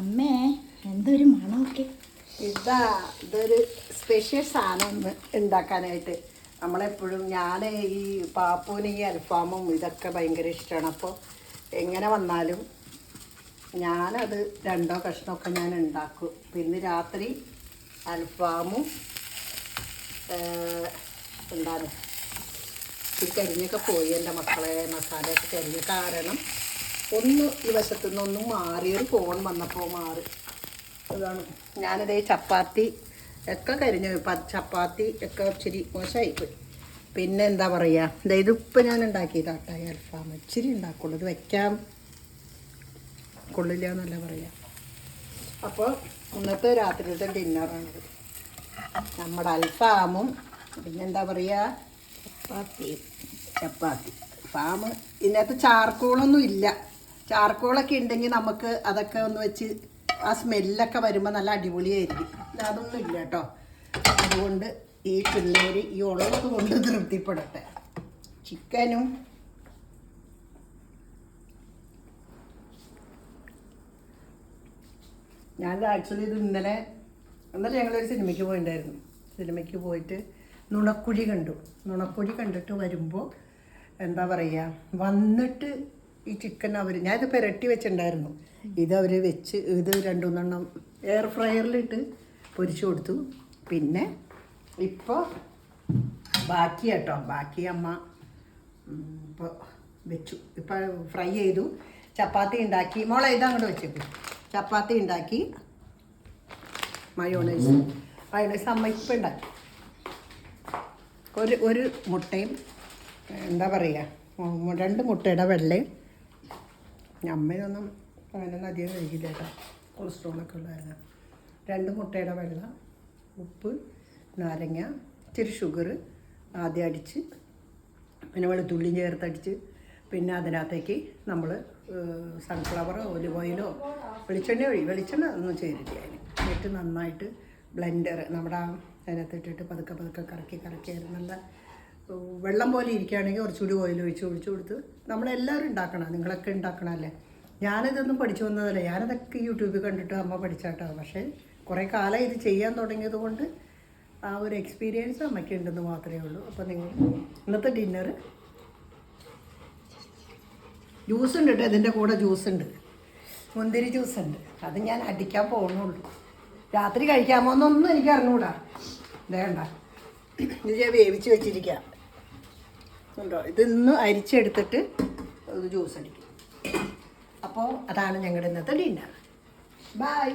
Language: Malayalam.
അമ്മേ എന്തൊരു മണമൊക്കെ. ഇതാ ഇതൊരു സ്പെഷ്യൽ സാധനം ഉണ്ടാക്കാനായിട്ട്. നമ്മളെപ്പോഴും ഞാൻ ഈ പാപ്പൂന് ഈ അൽഫാമും ഇതൊക്കെ ഭയങ്കര ഇഷ്ടമാണ്. അപ്പോൾ എങ്ങനെ വന്നാലും ഞാനത് രണ്ടോ കഷ്ണമൊക്കെ ഞാൻ ഉണ്ടാക്കും. പിന്നെ രാത്രി അൽഫാമും എന്താണ്? കരിഞ്ഞൊക്കെ പോയി എന്റെ മക്കളെ മസാലയൊക്കെ കരിഞ്ഞ് കാരണം ഒന്ന് ഈ വശത്തു നിന്നൊന്നും മാറി ഒരു കോൺ വന്നപ്പോൾ മാറി. അതാണ്. ഞാനിതേ ചപ്പാത്തി ഒക്കെ കരിഞ്ഞു. ചപ്പാത്തി ഒക്കെ ഇച്ചിരി മോശമായിപ്പോയി പിന്നെ എന്താ പറയുക ദേ ഇതിപ്പോൾ ഞാൻ ഉണ്ടാക്കിയതാട്ടാ അൽഫാം. ഇച്ചിരി ഉണ്ടാക്കുള്ളൂ. ഇത് വയ്ക്കാൻ കൊള്ളില്ല എന്നല്ല പറയുക അപ്പോൾ ഇന്നത്തെ രാത്രിയിലത്തെ ഡിന്നറാണത്. നമ്മുടെ അൽഫാമും പിന്നെന്താ പറയുക ചപ്പാത്തി ചപ്പാത്തി. ഫാം ഇതിനകത്ത് ചാർക്കോളൊന്നും ഇല്ല. ചാർക്കോളൊക്കെ ഉണ്ടെങ്കിൽ നമുക്ക് അതൊക്കെ ഒന്ന് വെച്ച് ആ സ്മെല്ലൊക്കെ വരുമ്പോൾ നല്ല അടിപൊളിയായിരിക്കും. അതൊന്നും ഇല്ല കേട്ടോ. അതുകൊണ്ട് ഈ പിള്ളേർ ഈ ഉള്ളത് കൊണ്ട് തൃപ്തിപ്പെടട്ടെ. ചിക്കനും ഞാൻ ആക്ച്വലി ഇത് ഇന്നലെ ഇന്നലെ ഞങ്ങളൊരു സിനിമയ്ക്ക് പോയിട്ടുണ്ടായിരുന്നു സിനിമയ്ക്ക് പോയിട്ട് നുണക്കുഴി കണ്ടു. നുണക്കുഴി കണ്ടിട്ട് വരുമ്പോൾ എന്താ പറയുക വന്നിട്ട് ഈ ചിക്കൻ അവർ ഞാനിത് പെരട്ടി വെച്ചിട്ടുണ്ടായിരുന്നു. ഇത് അവർ വെച്ച് ഇത് രണ്ടു മൂന്നെണ്ണം എയർ ഫ്രയറിലിട്ട് പൊരിച്ചു കൊടുത്തു. പിന്നെ ഇപ്പോൾ ബാക്കി കേട്ടോ ബാക്കി അമ്മ ഇപ്പോൾ വെച്ചു. ഇപ്പോൾ ഫ്രൈ ചെയ്തു. ചപ്പാത്തി ഉണ്ടാക്കി. മോളെ ഇതങ്ങോട്ട് വെച്ചേക്കും. ചപ്പാത്തി ഉണ്ടാക്കി. മയോണൈസ്. മയോണൈസ് അമ്മ ഇപ്പം ഉണ്ടാക്കി. ഒരു ഒരു മുട്ടയും എന്താ പറയുക രണ്ട് മുട്ടയുടെ വെള്ളയും അമ്മയൊന്നും അങ്ങനെയൊന്നും അധികം കഴിക്കില്ല കേട്ടോ. കൊളസ്ട്രോളൊക്കെ ഉള്ളതായിരുന്നു. രണ്ട് മുട്ടയുടെ വെള്ളം ഉപ്പ് നാരങ്ങ ഇച്ചിരി ഷുഗർ ആദ്യം അടിച്ച് പിന്നെ വെളുത്തുള്ളി ചേർത്തടിച്ച് പിന്നെ അതിനകത്തേക്ക് നമ്മൾ സൺഫ്ലവറോ ഒലിവ് ഓയിലോ വെളിച്ചെണ്ണ ഒഴി വെളിച്ചെണ്ണ ഒന്നും ചെയ്തില്ല അതിന്. എന്നിട്ട് നന്നായിട്ട് ബ്ലെൻഡർ നമ്മുടെ ആ അതിനകത്ത് ഇട്ടിട്ട് പതുക്കെ പതുക്കെ കറക്കി കറക്കി നല്ല വെള്ളം പോലെ ഇരിക്കുകയാണെങ്കിൽ കുറച്ചുകൂടി ഓയിൽ ഒഴിച്ച് ഒഴിച്ച് കൊടുത്ത് നമ്മളെല്ലാവരും ഉണ്ടാക്കണം നിങ്ങളൊക്കെ ഉണ്ടാക്കണമല്ലേ ഞാനിതൊന്നും പഠിച്ചു വന്നതല്ല. ഞാനതൊക്കെ യൂട്യൂബിൽ കണ്ടിട്ട് അമ്മ പഠിച്ചാട്ടോ. പക്ഷേ കുറേ കാലം ഇത് ചെയ്യാൻ തുടങ്ങിയത് കൊണ്ട് ആ ഒരു എക്സ്പീരിയൻസ് അമ്മയ്ക്ക് ഉണ്ടെന്ന് മാത്രമേ ഉള്ളൂ. അപ്പോൾ നിങ്ങൾ ഇന്നത്തെ ഡിന്നർ ജ്യൂസ് ഉണ്ട് കേട്ടോ ഇതിന്റെ കൂടെ ജ്യൂസ് ഉണ്ട്. മുന്തിരി ജ്യൂസ് ഉണ്ട്. അത് ഞാൻ അടിക്കാൻ പോകുന്നുള്ളൂ. രാത്രി കഴിക്കാമോ എന്നൊന്നും എനിക്ക് അറിഞ്ഞുകൂടാ വേണ്ട ഇത് ഞാൻ വേവിച്ച് വെച്ചിരിക്കാം ഉണ്ടോ? ഇതൊന്ന് അരിച്ചെടുത്തിട്ട് ജ്യൂസ് അടിക്കും. അപ്പോൾ അതാണ് ഞങ്ങളുടെ ഇന്നത്തെ ഡിന്നർ. ബൈ.